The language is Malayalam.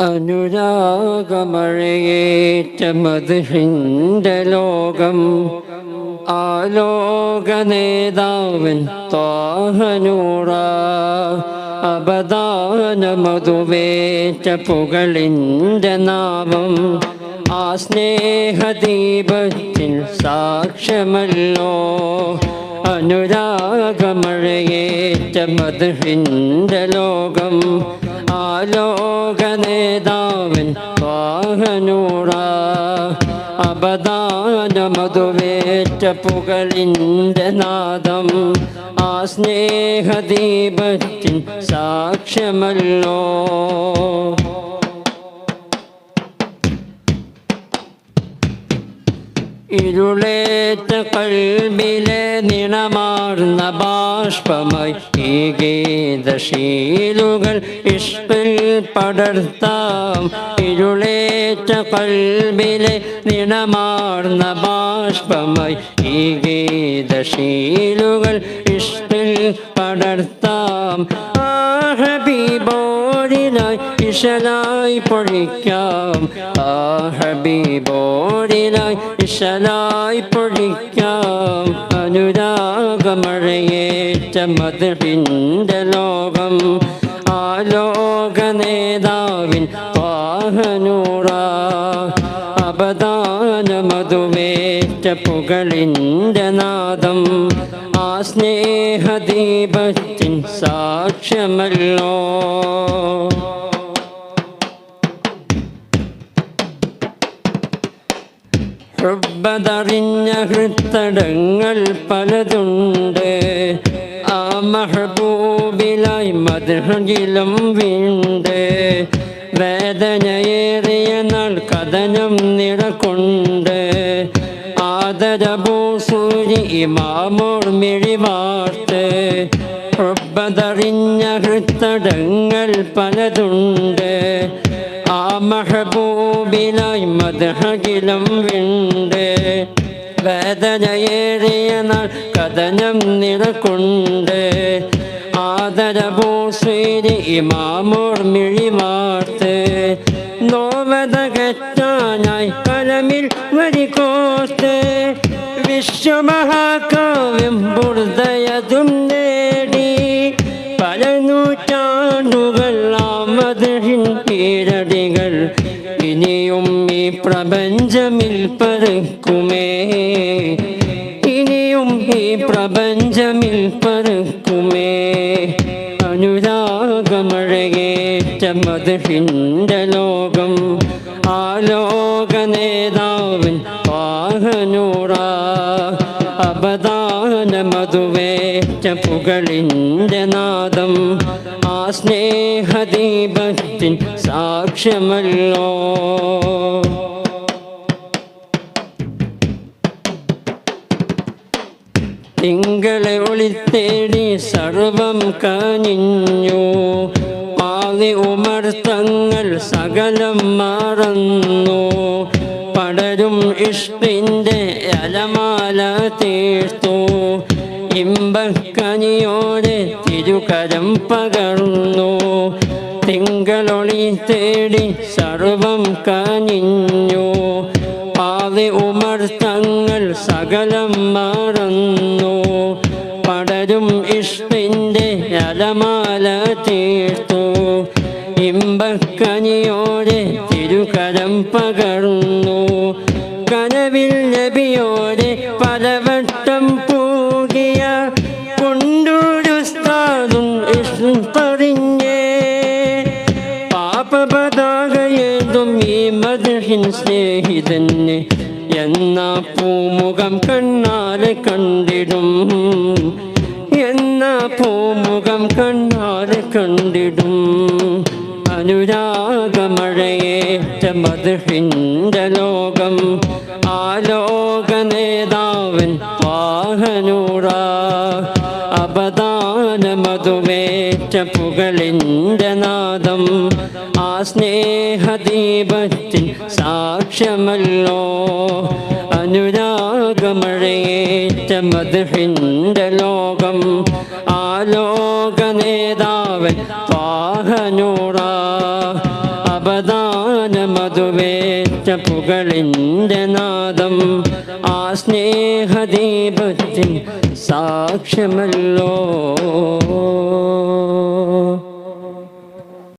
അനുരാഗമഴയേറ്റ മധുഹിന്റെ ലോകം നേതാവൻ താഹനൂറ. അപദാന മധുവേറ്റ പുകളിന്റെ നാമം. ആ സ്നേഹദീപത്തിൽ സാക്ഷ്യമല്ലോ. അനുരാഗമഴയേറ്റ മധുഹിന്റെ ലോകം ആലോക നേതാവൻ വാഹനൂറ അപദാന മധുവേറ്റ പുകളിന്റെ നാദം. ആ സ്നേഹദീപത്തിൻ സാക്ഷ്യമല്ലോ. ഇരുളേറ്റ കൽബിലെ നിണമാർന്ന ബാഷ്പമായി ഈ ഗീതശീലുകൾ ഇഷ്ടിൽ പടർത്താം. ഇരുളേറ്റ കൽബിലെ നിണമാർന്ന ബാഷ്പമായി ഈ ഗീതശീലുകൾ ഇഷ്ടിൽ പടർത്താം. ഹബീബോരിനായി ഇശലായി പൊഴിക്കാം. ആ ഹബീബോരിനായി ഇഷനായി പൊഴിക്കാം. അനുരാഗമഴയേറ്റ മതിന്റെ ലോകം. ആലോക നേതാവിൻ വാഹനൂറ. അപദാന മധുവേറ്റ പുകളിന്റെ നാദം. ആ സ്നേഹദീപത്തിൻ സാക്ഷ്യമല്ലോ. ഹൃബതറിഞ്ഞ ഹൃത്തടങ്ങൾ പലതുണ്ട്. ആ മഹബൂബിലായി മധുരകിലും വീണ്ട്. വേദനയേറിയ നാൾ കഥനം നിറകൊണ്ട്. ആദരബൂസൂരി ഇമാമോൾ മിഴിവാർത്ത്. ഒപ്പതറിഞ്ഞ ഹൃത്തടങ്ങൾ പലതുണ്ട്. ആ മഹബൂബിനായി മദഹകിലും വിണ്ട്. വേദനയേറിയ നാൾ കഥനം നിറക്കുണ്ട്. ആദരബോശ്രീരി ഇമാമോർ മിഴിമാർത്ത്. നോവതകറ്റാനായി കലമിൽ വരികോർത്ത്. വിശ്വമഹാകാവ്യം ബുർദയതും കീഴടികൾ ഇനിയും ഈ പ്രപഞ്ചമിൽ പരക്കുമേ ഇനിയും ഈ പ്രപഞ്ചമിൽ പരക്കുമേ അനുരാഗമഴയേറ്റ മധുഹിന്റെ ലോകം. ആലോക നേതാവൻ വാഹനൂറ അപദാന ച പുകളിന്റെ നാദം. ആ സ്നേഹദീപത്തിൻ സാക്ഷ്യമല്ലോ. തിങ്കളെ ഒളിത്തേടി സർവം കനിഞ്ഞു. പാതി ഉമർത്തങ്ങൾ സകലം മറന്നു. പടരും ഇഷ്ടിന്റെ അലമാല തീർത്തു. ഇമ്പക്കനിയോടെ തിരുകരം പകർന്നു. തിങ്കളൊളി തേടി സർവം കനിഞ്ഞു. പാതി തങ്ങൾ സകലം മറന്നു. പടരും ഇഷ്ടിന്റെ അലമാല തീർത്തു. ഇമ്പക്കനിയോടെ തിരുകരം പകർന്നു. കനവിൽ നബിയോടെ പലവട്ടം പൂകിയ കൊണ്ടൂരുസ്താദും പറഞ്ഞേ പാപപതാകയേതും ഈ മധുഹിൻ സ്നേഹിതന്നെ എന്ന പൂമുഖം കണ്ണാലെ കണ്ടിടും. എന്ന പൂമുഖം കണ്ണാലെ കണ്ടിടും. അനുരാഗമഴയേറ്റ മധുഹിന്റെ ലോകം. ആലോക നേതാവൻ വാഹനൂറ. അപദാന മധുവേറ്റ പുകളിന്റെ നാദം. ആ സ്നേഹദീപത്തിൻ സാക്ഷ്യമല്ലോ. അനുരാഗമഴയേറ്റ മധുഹിന്റെ ലോകം. ആലോക നേതാവൻ വാഹനൂറ അവദാന മധുവേറ്റ പുകളിന്റെ നാദം. ആ സ്നേഹദീപത്തിൻ സാക്ഷ്യമല്ലോ.